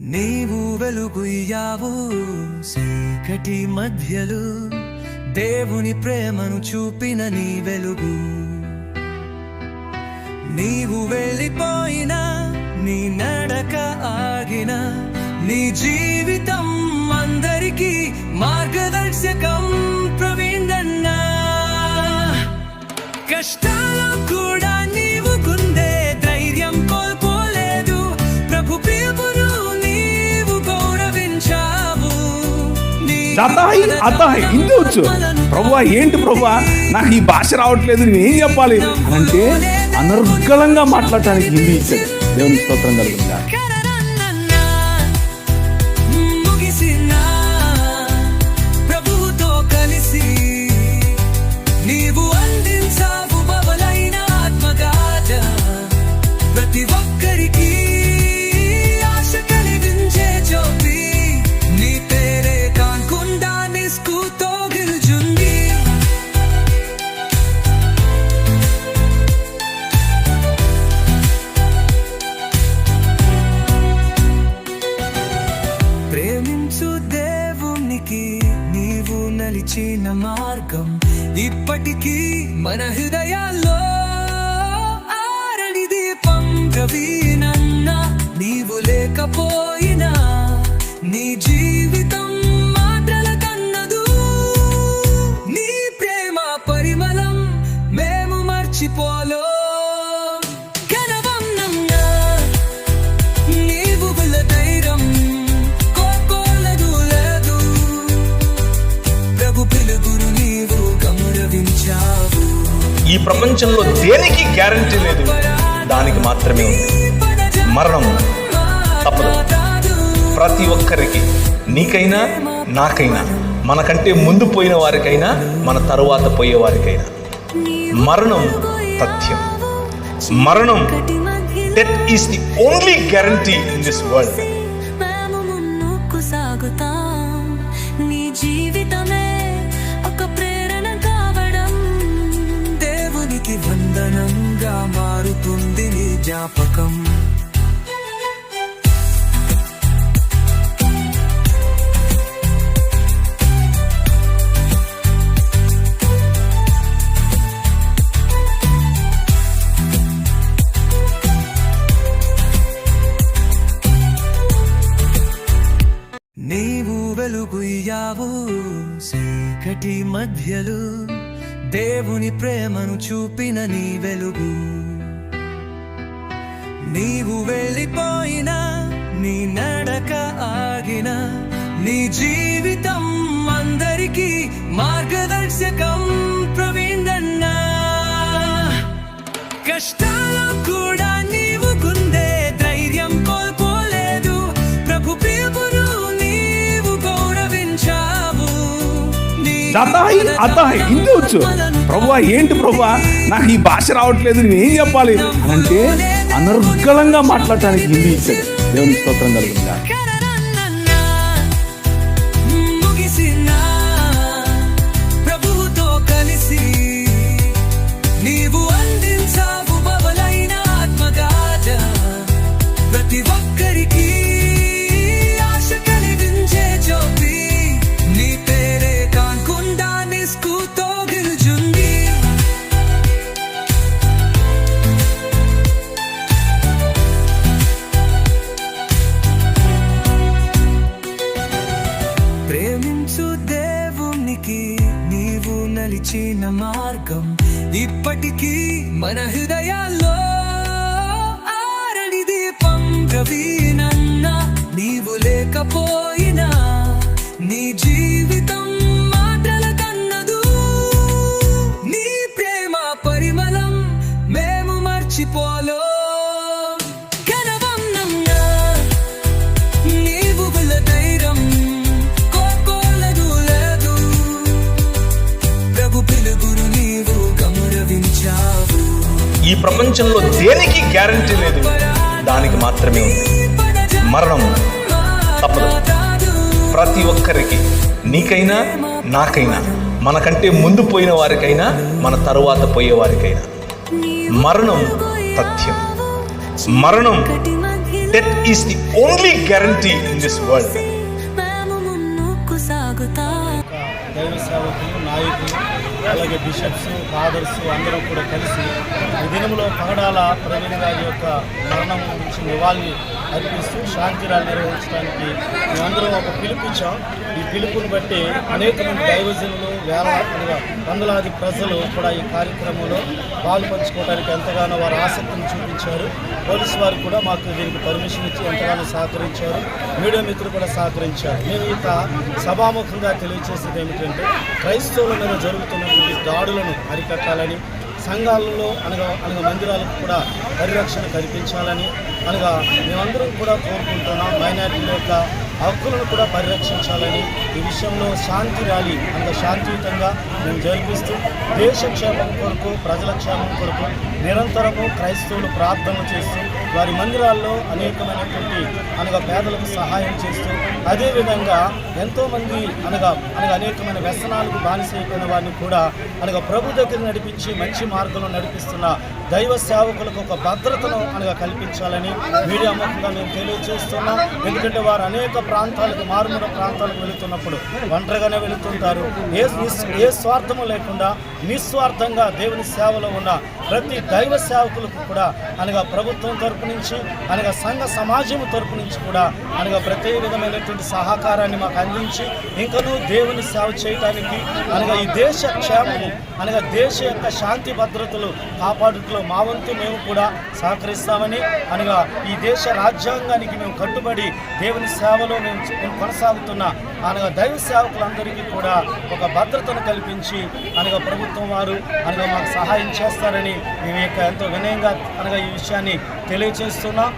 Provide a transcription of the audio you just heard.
నీవు వెలుగుయ్యావు చీకటి మధ్యలు దేవుని ప్రేమను చూపిన నీ వెలుగు. నీవు వెళ్ళిపోయిన నీ నడక ఆగిన నీ జీవితం అందరికీ మార్గదర్శకం ప్రవీణన్నా కష్టాలకు నీ అతాయి అతాయి వచ్చు ప్రభువా ఏంటి ప్రభువా నాకు ఈ భాష రావట్లేదు నేను ఏం చెప్పాలి? అని అంటే అనర్గళంగా మాట్లాడటానికి హిందీ ఇచ్చాడు. దేవుని స్తోత్రం కలుగుతుందా? కరరన్నన్నా, కలిసి నీవు ఇప్పటికీ నీవు నలిచిన మార్గం. ఇప్పటికీ మన హృదయాల్లో ఆరడి దీపం రవీనన్నా నీవు లేకపోయినా నీ జీవితం మాటల కన్నదు. నీ ప్రేమ పరిమళం మేము మర్చిపోలో ప్రపంచంలో దేనికి గ్యారంటీ లేదు? దానికి మాత్రమే ఉంది. మరణం తప్పదు. ప్రతి ఒక్కరికి నీకైనా నాకైనా మనకంటే ముందు పోయిన వారికైనా మన తరువాత పోయే వారికైనా. మరణం తథ్యం. మరణం death is the only guarantee in this world నీ జీవి దేవునికి వందనంగా మారుతుంది నీ జ్ఞాపకం. నీవు వెలుగుయ్యావు చీకటి మధ్యలో. దేవుని ప్రేమను చూపిన నీ వెలుగు. నీవు వెళ్ళిపోయినా నీ నడక ఆగిన నీ జీవితం అందరికీ మార్గదర్శకం ప్రవీణన్నా కష్టాలు కూడా నీ అతాయి. అతాయి హిందీ వచ్చు. ప్రభా ఏంటి ప్రభా నాకు ఈ భాష రావట్లేదు నేను ఏం చెప్పాలి? అని అంటే అనర్గళంగా మాట్లాడటానికి హిందీ ఇచ్చాడు. దేవుని స్తోత్రం కలుగుతుందా. ఇప్పటికీ మన హృదయాల్లో ఆరడి దీపం రవీనన్నా నీవు లేకపోయినా నీ జీవితం మాటల కన్నదు. నీ ప్రేమ పరిమళం మేము మర్చిపోలో ప్రపంచంలో దేనికి గ్యారంటీ లేదు? దానికి మాత్రమే ఉంది. మరణం తప్పదు. ప్రతి ఒక్కరికి నీకైనా నాకైనా మనకంటే ముందు పోయిన వారికైనా మన తరువాత పోయే వారికైనా. మరణం తథ్యం. మరణం death is the only guarantee in this world దైవ సేవకులు నాయకులు అలాగే బిషప్స్ ఫాదర్స్ అందరూ కూడా కలిసి ఈ దినంలో పగడాల ప్రవీణ్ గారి యొక్క మరణం గురించి నివాళి అర్పిస్తూ శాంతిరాలు నిర్వహించడానికి మేమందరం ఒక పిలుపుచ్చాం ఈ పిలుపుని బట్టి అనేక మంది దైవజనులు వేల వందలాది ప్రజలు కూడా ఈ కార్యక్రమంలో పాలు పంచుకోవడానికి ఎంతగానో వారు ఆసక్తిని చూపించారు. పోలీసు వారు కూడా మాకు దీనికి పర్మిషన్ ఇచ్చి ఎంతగానో సహకరించారు. మీడియా మిత్రులు కూడా సహకరించారు. మేము ఇక సభాముఖంగా తెలియజేసేది ఏమిటంటే క్రైస్తవుల మీద జరుగుతున్నటువంటి దాడులను అరికట్టాలని సంఘాలలో అనగా అనగా మందిరాలకు కూడా పరిరక్షణ కల్పించాలని అనగా మేమందరం కూడా కోరుకుంటున్నాం. మైనార్టీల యొక్క హక్కులను కూడా పరిరక్షించాలని ఈ విషయంలో శాంతి ర్యాలీ అనగా శాంతియుతంగా మేము జరిపిస్తూ దేశ క్షేమం కొరకు ప్రజల క్షేమం కొరకు నిరంతరము క్రైస్తవులు ప్రార్థన చేస్తూ వారి మందిరాల్లో అనేకమైనటువంటి అనగా పేదలకు సహాయం చేస్తూ అదేవిధంగా ఎంతోమంది అనగా అనగా అనేకమైన వ్యసనాలకు బానిసైపోయిన వారిని కూడా అనగా ప్రభు దగ్గర నడిపించి మంచి మార్గంలో నడిపిస్తున్న దైవ సేవకులకు ఒక భద్రతను అనగా కల్పించాలని మీడియా ముఖంగా మేము తెలియజేస్తున్నాం. ఎందుకంటే వారు అనేక ప్రాంతాలకు మారుమూల ప్రాంతాలకు వెళుతున్నప్పుడు ఒంటరిగానే వెళుతుంటారు. ఏ నిస్- ఏ స్వార్థము లేకుండా నిస్వార్థంగా దేవుని సేవలో ఉన్న ప్రతి దైవ సేవకులకు కూడా అనగా ప్రభుత్వం తరపు నుంచి అనగా సంఘ సమాజం తరపు నుంచి కూడా అనగా ప్రతి విధమైనటువంటి సహకారాన్ని మాకు అందించి ఇంకనూ దేవుని సేవ చేయడానికి అనగా ఈ దేశ క్షేమము అనగా దేశ యొక్క శాంతి భద్రతలు కాపాడుటలో మా వంతు మేము కూడా సహకరిస్తామని అనగా ఈ దేశ రాజ్యాంగానికి మేము కట్టుబడి దేవుని సేవలో మేము కొనసాగుతున్న అనగా దైవ సేవకులందరికీ కూడా ఒక భద్రతను కల్పించి అనగా ప్రభుత్వం వారు అనగా మాకు సహాయం చేస్తారని మేము యొక్క ఎంతో వినయంగా అనగా ఈ విషయాన్ని తెలియజేస్తున్నాం.